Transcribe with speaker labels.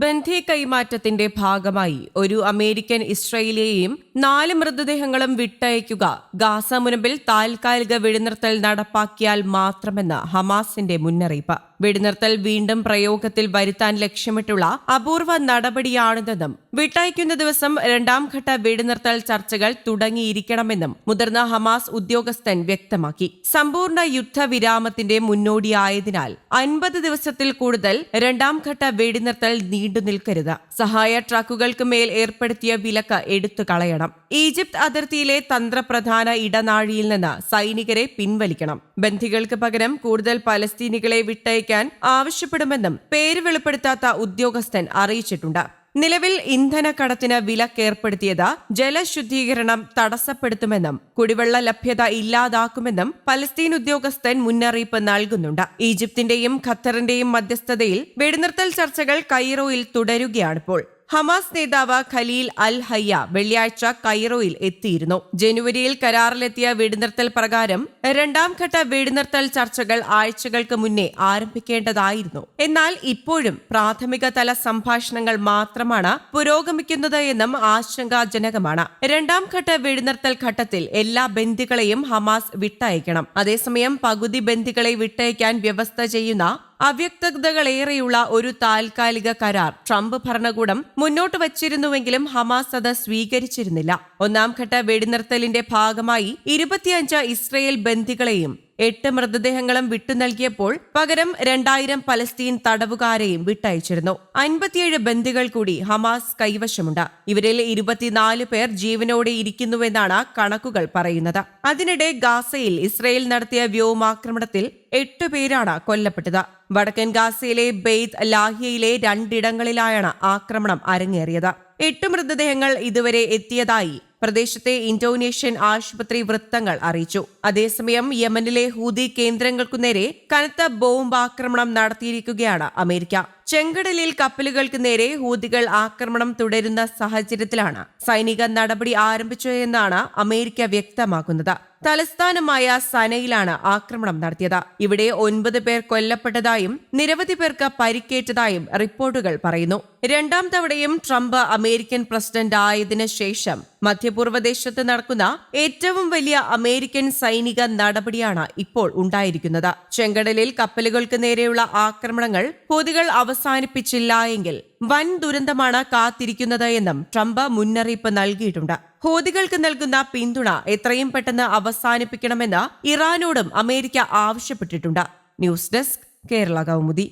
Speaker 1: ബന്ധി കൈമാറ്റത്തിന്റെ ഭാഗമായി ഒരു അമേരിക്കൻ ഇസ്രയേലിയെയും നാല് മൃതദേഹങ്ങളും വിട്ടയക്കുക ഗാസ മുനമ്പിൽ താൽക്കാലിക വെടിനിർത്തൽ നടപ്പാക്കിയാൽ മാത്രമെന്ന് ഹമാസിന്റെ മുന്നറിയിപ്പ്. വെടിനിർത്തൽ വീണ്ടും പ്രയോഗത്തിൽ വരുത്താൻ ലക്ഷ്യമിട്ടുള്ള അപൂർവ നടപടിയാണിതെന്നും വിട്ടയക്കുന്ന ദിവസം രണ്ടാം ഘട്ട വെടിനിർത്തൽ ചർച്ചകൾ തുടങ്ങിയിരിക്കണമെന്നും മുതിർന്ന ഹമാസ് ഉദ്യോഗസ്ഥൻ വ്യക്തമാക്കി. സമ്പൂർണ യുദ്ധവിരാമത്തിന്റെ മുന്നോടിയായതിനാൽ അൻപത് ദിവസത്തിൽ കൂടുതൽ രണ്ടാം ഘട്ട വെടിനിർത്തൽ നീണ്ടു നിൽക്കരുത്. സഹായ ട്രക്കുകൾക്ക് മേൽ ഏർപ്പെടുത്തിയ വിലക്ക് എടുത്തു കളയണം. ഈജിപ്ത് അതിർത്തിയിലെ തന്ത്രപ്രധാന ഇടനാഴിയിൽ നിന്ന് സൈനികരെ പിൻവലിക്കണം. ബന്ധികൾക്ക് പകരം കൂടുതൽ പലസ്തീനികളെ വിട്ടയക്കാൻ ആവശ്യപ്പെടുമെന്നും പേര് വെളിപ്പെടുത്താത്ത ഉദ്യോഗസ്ഥൻ അറിയിച്ചിട്ടുണ്ട്. നിലവിൽ ഇന്ധനക്കടത്തിന് വിലക്കേർപ്പെടുത്തിയത് ജലശുദ്ധീകരണം തടസ്സപ്പെടുത്തുമെന്നും കുടിവെള്ള ലഭ്യത ഇല്ലാതാക്കുമെന്നും പലസ്തീൻ ഉദ്യോഗസ്ഥൻ മുന്നറിയിപ്പ് നൽകുന്നുണ്ട്. ഈജിപ്തിന്റെയും ഖത്തറിന്റെയും മധ്യസ്ഥതയിൽ വെടിനിർത്തൽ ചർച്ചകൾ കൈറോയിൽ തുടരുകയാണിപ്പോൾ. ഹമാസ് നേതാവ് ഖലീൽ അൽ ഹയ്യ വെള്ളിയാഴ്ച കൈറോയിൽ എത്തിയിരുന്നു. ജനുവരിയിൽ കരാറിലെത്തിയ വെടിനിർത്തൽ പ്രകാരം രണ്ടാം ഘട്ട വെടിനിർത്തൽ ചർച്ചകൾ ആഴ്ചകൾക്ക് മുന്നേ ആരംഭിക്കേണ്ടതായിരുന്നു. എന്നാൽ ഇപ്പോഴും പ്രാഥമിക തല സംഭാഷണങ്ങൾ മാത്രമാണ് പുരോഗമിക്കുന്നത് എന്നും ആശങ്കാജനകമാണ്. രണ്ടാം ഘട്ട വെടിനിർത്തൽ ഘട്ടത്തിൽ എല്ലാ ബന്ദികളെയും ഹമാസ് വിട്ടയക്കണം. അതേസമയം പകുതി ബന്ദികളെ വിട്ടയക്കാൻ വ്യവസ്ഥ ചെയ്യുന്ന അവ്യക്തതകളേറെയുള്ള ഒരു താൽക്കാലിക കരാർ. ട്രംപ് ഭരണകൂടം മുന്നോട്ട് വച്ചിരുന്നുവെങ്കിലും ഹമാസ് അത് സ്വീകരിച്ചിരുന്നില്ല. ഒന്നാം ഘട്ട വെടിനിർത്തലിന്റെ ഭാഗമായി ഇരുപത്തിയഞ്ച് ഇസ്രയേൽ ബന്ദികളെയും എട്ട് മൃതദേഹങ്ങളും വിട്ടു നൽകിയപ്പോൾ പകരം രണ്ടായിരം പലസ്തീൻ തടവുകാരെയും വിട്ടയച്ചിരുന്നു. അൻപത്തിയേഴ് ബന്ദികൾ കൂടി ഹമാസ് കൈവശമുണ്ട്. ഇവരിൽ ഇരുപത്തിനാല് പേർ ജീവനോടെ ഇരിക്കുന്നുവെന്നാണ് കണക്കുകൾ പറയുന്നത്. അതിനിടെ ഗാസയിൽ ഇസ്രയേൽ നടത്തിയ വ്യോമാക്രമണത്തിൽ എട്ട് പേരാണ് കൊല്ലപ്പെട്ടത്. വടക്കൻ ഗാസയിലെ ബെയ്ത്ത് ലാഹിയയിലെ രണ്ടിടങ്ങളിലായാണ് ആക്രമണം അരങ്ങേറിയത്. എട്ട് മൃതദേഹങ്ങൾ ഇതുവരെ എത്തിയതായി പ്രദേശത്തെ ഇന്തോനേഷ്യൻ ആശുപത്രി വൃത്തങ്ങൾ അറിയിച്ചു. അതേസമയം യമനിലെ ഹൂതി കേന്ദ്രങ്ങൾക്കു നേരെ കനത്ത ബോംബ് ആക്രമണം നടത്തിയിരിക്കുകയാണ് അമേരിക്ക. ചെങ്കടലിൽ കപ്പലുകൾക്ക് നേരെ ഹൂതികൾ ആക്രമണം തുടരുന്ന സാഹചര്യത്തിലാണ് സൈനിക നടപടി ആരംഭിച്ചതെന്നാണ് അമേരിക്ക വ്യക്തമാക്കുന്നത്. തലസ്ഥാനമായ സനയിലാണ് ആക്രമണം നടത്തിയത്. ഇവിടെ ഒൻപത് പേർ കൊല്ലപ്പെട്ടതായും നിരവധി പേർക്ക് പരിക്കേറ്റതായും റിപ്പോർട്ടുകൾ പറയുന്നു. രണ്ടാം തവണയും ട്രംപ് അമേരിക്കൻ പ്രസിഡന്റ് ആയതിനു ശേഷം മധ്യപൂർവദേശത്ത് നടക്കുന്ന ഏറ്റവും വലിയ അമേരിക്കൻ സൈനിക നടപടിയാണ് ഇപ്പോൾ ഉണ്ടായിരിക്കുന്നത്. ചെങ്കടലിൽ കപ്പലുകൾക്ക് നേരെയുള്ള ആക്രമണങ്ങൾ ഹൂതികൾ അവസാനിപ്പിച്ചില്ല എങ്കിൽ വൻ ദുരന്തമാണ് കാത്തിരിക്കുന്നത് എന്നും ട്രംപ് മുന്നറിയിപ്പ് നൽകിയിട്ടുണ്ട്. ഹൂതികൾക്ക് നൽകുന്ന പിന്തുണ എത്രയും പെട്ടെന്ന് അവസാനിപ്പിക്കണമെന്ന് ഇറാനോടും അമേരിക്ക ആവശ്യപ്പെട്ടിട്ടുണ്ട്. News desk Kerala Kaumudi.